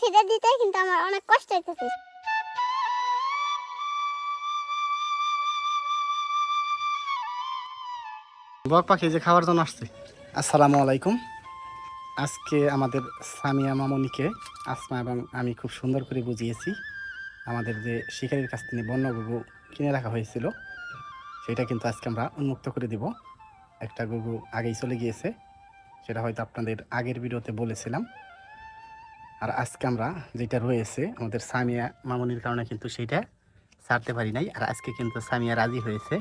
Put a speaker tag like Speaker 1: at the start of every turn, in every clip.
Speaker 1: ছেড়ে দিতে কিন্তু আমার অনেক কষ্ট হইতেছে।
Speaker 2: বক পাখি যে খাওয়ার জন্য আসছে। আসসালামু আলাইকুম। আজকে আমাদের সামিয়া মামনিকে আসমা এবং আমি খুব সুন্দর করে বুঝিয়েছি। আমাদের যে শিকারির কাছ থেকে বন্য বন্যগুগু কিনে রাখা হয়েছিল সেটা কিন্তু আজকে আমরা উন্মুক্ত করে দিব। একটা গুগু আগেই চলে গিয়েছে সেটা হয়তো আপনাদের আগের ভিডিওতে বলেছিলাম। আর আজকে আমরা যেটা রয়েছে আমাদের সামিয়া মামনির কারণে কিন্তু সেইটা ছাড়তে পারি নাই। আর আজকে কিন্তু সামিয়া রাজি হয়েছে।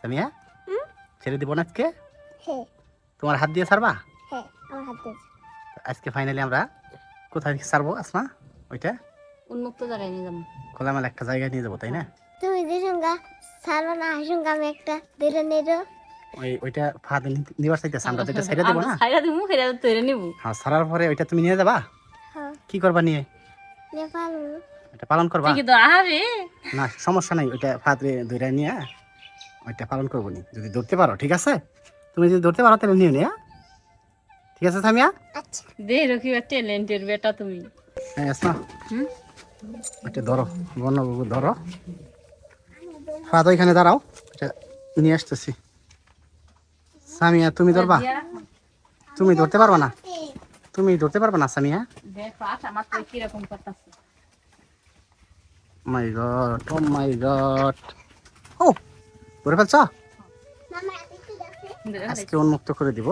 Speaker 2: সামিয়া? ছেড়ে দিব না আজকে?
Speaker 1: হ্যাঁ।
Speaker 2: তোমার হাত দিয়ে ছাড়বা?
Speaker 1: হ্যাঁ আমার হাত দিয়েছে
Speaker 2: আজকে ফাইনালি আমরা কোথায় ছাড়বো আসমা? ওইটা?
Speaker 3: উন্মুক্ত জায়গায় নিয়ে যাব।
Speaker 2: খোলামেলা একটা জায়গায় নিয়ে যাব তাই না?
Speaker 1: তুমি যে সঙ্গা না আমি একটা ধরে
Speaker 2: ওই ওইটা ফাঁদে নিবার চাইতেছে আমরা যেটা ছেড়ে দেবো না?
Speaker 3: সেটা তৈরি নিব।
Speaker 2: হ্যাঁ ছাড়ার পরে ওইটা তুমি নিয়ে যাবা? কি করবা নিয়ে?
Speaker 1: নেপাল
Speaker 2: ওইটা পালন করবা? না সমস্যা নাই ওইটা ফাঁদে ধরে নিয়ে ওইটা পালন করব নি। যদি ধরতে পারো ঠিক আছে? তুমি যদি ধরতে পারো তাহলে নিও নিয়া ঠিক আছে সামিয়া?
Speaker 1: আচ্ছা।
Speaker 3: দে রকিবা ট্যালেন্টের বেটা তুমি।
Speaker 2: হ্যাঁ
Speaker 3: হুম?
Speaker 2: ওইটা ধরো গুগু ধরো। ফাঁদ ওইখানে দাঁড়াও এটা নিয়ে আসতেছি। সামিয়া তুমি ধরবা? তুমি ধরতে পারবা না? তুমি ধরতে পারবা না সামিয়া মাই গড ও মাই গড ও ধরে ফেলছ? আজকে উন্মুক্ত করে দিব।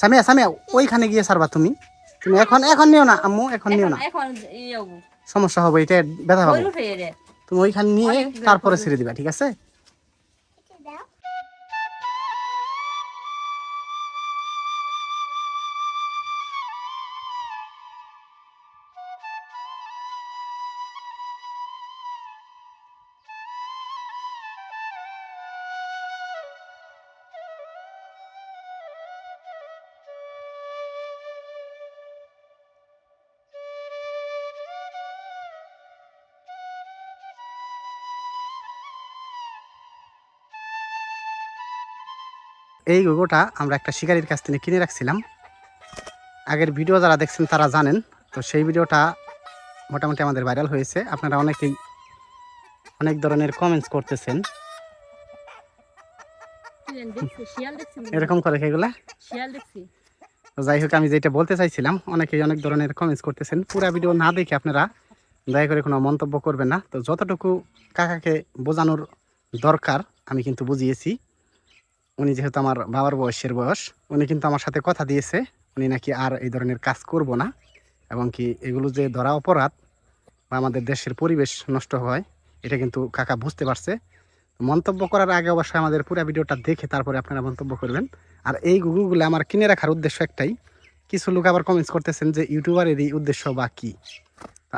Speaker 2: সামিয়া সামিয়া ওইখানে গিয়ে সারবা তুমি। তুমি এখন এখন নিও না আম্মু এখন নিও না।
Speaker 3: এখন
Speaker 2: সমস্যা হবে এটা ব্যথা
Speaker 3: রে।
Speaker 2: তুমি ওইখানে নিয়ে তারপরে ছেড়ে দিবা ঠিক আছে? এই গোগোটা আমরা একটা শিকারির কাছ থেকে কিনে রাখছিলাম। আগের ভিডিও যারা দেখছেন তারা জানেন তো সেই ভিডিওটা মোটামুটি আমাদের ভাইরাল হয়েছে। আপনারা অনেকেই অনেক ধরনের কমেন্টস করতেছেন। এরকম করে এগুলা? যাই হোক আমি যেটা বলতে চাইছিলাম অনেকেই অনেক ধরনের কমেন্টস করতেছেন। পুরো ভিডিও না দেখে আপনারা দয়া করে কোনো মন্তব্য করবেন না। তো যতটুকু কাকাকে বোঝানোর দরকার আমি কিন্তু বুঝিয়েছি। উনি যেহেতু আমার বাবার বয়সের বয়স, উনি কিন্তু আমার সাথে কথা দিয়েছে, উনি নাকি আর এই ধরনের কাজ করব না, এবং কি এগুলো যে ধরা অপরাধ বা আমাদের দেশের পরিবেশ নষ্ট হয়, এটা কিন্তু কাকা বুঝতে পারছে। মন্তব্য করার আগে অবশ্যই আমাদের পুরো ভিডিওটা দেখে তারপরে আপনারা মন্তব্য করবেন। আর এই গুগলগুলো আমার কিনে রাখার উদ্দেশ্য একটাই, কিছু লোক আবার কমেন্টস করতেছেন যে ইউটিউবারেরই উদ্দেশ্য বা কি?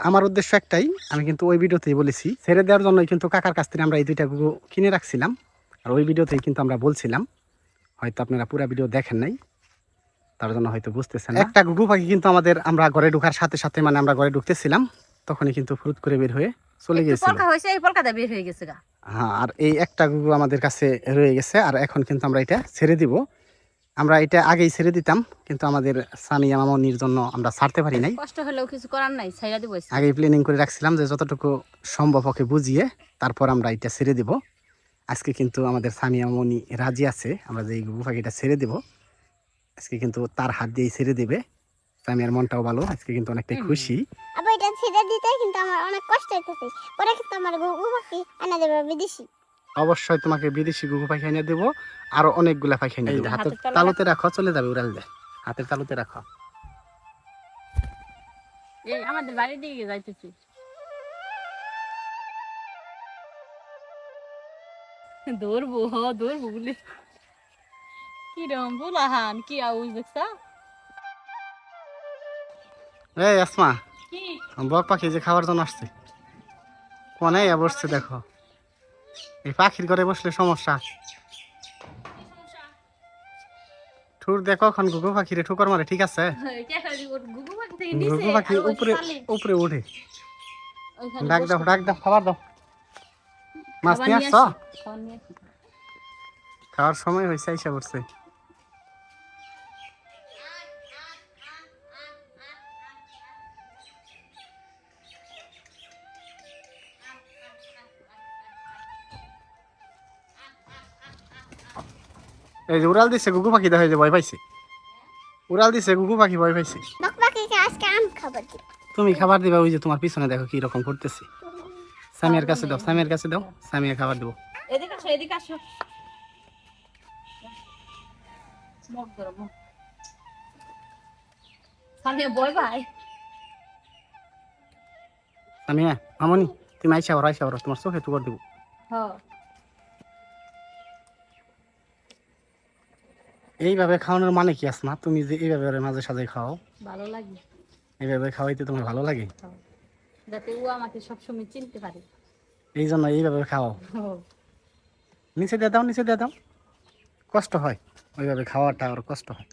Speaker 2: আমার উদ্দেশ্য একটাই, আমি কিন্তু ওই ভিডিওতেই বলেছি, ছেড়ে দেওয়ার জন্যই কিন্তু কাকার কাছ থেকে আমরা এই দুইটা গুগু কিনে রাখছিলাম। আর ওই ভিডিওতেই কিন্তু আমরা বলছিলাম হয়তো আপনারা পুরো ভিডিও দেখেন নাই তার জন্য হয়তো বুঝতেছেন একটা গুগু পাখি কিন্তু আমাদের আমরা ঘরে ঢোকার সাথে সাথে মানে আমরা ঘরে ঢুকতেছিলাম তখনই কিন্তু ফুরুত করে বের হয়ে চলে গিয়েছিল।
Speaker 3: পলকা হয়েছে এই পলকাটা বের হয়ে গেছে গা।
Speaker 2: হ্যাঁ আর এই একটা গুগু আমাদের কাছে রয়ে গেছে আর এখন কিন্তু আমরা এটা ছেড়ে দিব। আমরা এটা আগেই ছেড়ে দিতাম কিন্তু আমাদের সামিয়া মামনির জন্য আমরা ছাড়তে পারি নাই।
Speaker 3: কষ্ট হলেও কিছু করার নাই ছাইরা দিব
Speaker 2: আগেই প্ল্যানিং করে রাখছিলাম যে যতটুকু সম্ভব ওকে বুঝিয়ে তারপর আমরা এটা ছেড়ে দিব। আজকে কিন্তু আমাদের সামিয়া মামনি রাজি আছে। আমরা যে গুগু পাখিটা ছেড়ে দিব আজকে কিন্তু তার হাত দিয়েই ছেড়ে দেবে। সামিয়ার মনটাও ভালো আজকে কিন্তু অনেকটাই খুশি।
Speaker 1: আবার এটা ছেড়ে দিতে কিন্তু আমার অনেক কষ্ট হইতেছে। পরে কিন্তু আমার ঘুঘু পাখি আনা দেবে বিদেশি।
Speaker 2: অবশ্যই তোমাকে বিদেশি গুগু পাখি এনে দেবো আরও অনেকগুলা পাখি এনে দেবো। হাতের
Speaker 3: তালুতে
Speaker 2: তালুতে রাখো চলে যাবে উড়াল দে। হাতের তালুতে রাখো।
Speaker 3: এই আমাদের বাড়ির দিকে যাইতেছি। দৌড়বো হ দৌড়বো বলে কিরম বুলাহান কি আউজ দেখছা?
Speaker 2: এই আসমা বক পাখি যে খাওয়ার জন্য আসছে। কোনে বসছে দেখো। এই পাখির ঘরে বসলে সমস্যা। ঠুর দেখো এখন গুগু পাখিরে ঠুকর মারে ঠিক আছে?
Speaker 3: গুগু পাখি নিচে
Speaker 2: পাখি উপরে উপরে উঠে। ডাক দাও ডাক দাও খাবার দাও। মাছ নিয়ে খাওয়ার সময় হয়েছে আইসা পড়ছে। এই যে উড়াল দিছে গুগু পাখি দেখা যে ভয় পাইছে। উড়াল দিছে গুগু পাখি ভয় পাইছে। তুমি খাবার দিবা ওই যে তোমার পিছনে দেখো কি রকম করতেছে। সামিয়ার কাছে দাও সামিয়ার কাছে দাও সামিয়া খাবার দেবো।
Speaker 3: এদিকে আসো এদিকে আসো। মুখ ধরো মুখ। সামনে বয় ভাই।
Speaker 2: সামিয়া মামনি তুমি আইসা বড় আইসা বড় তোমার চোখে টুকর দেবো। এইভাবে খাওয়ানোর মানে কি আসমা তুমি যে এইভাবে মাঝে সাঝে খাও
Speaker 3: ভালো লাগে।
Speaker 2: এইভাবে খাওয়াইতে তোমার ভালো লাগে?
Speaker 3: হ্যাঁ। যাতে ও আমাকে সবসময় চিনতে পারে।
Speaker 2: এই জন্য এইভাবে খাও। নিচে দিয়ে দাও নিচে দিয়ে দাও। কষ্ট হয়। ওইভাবে খাওয়াটা আর কষ্ট হয়।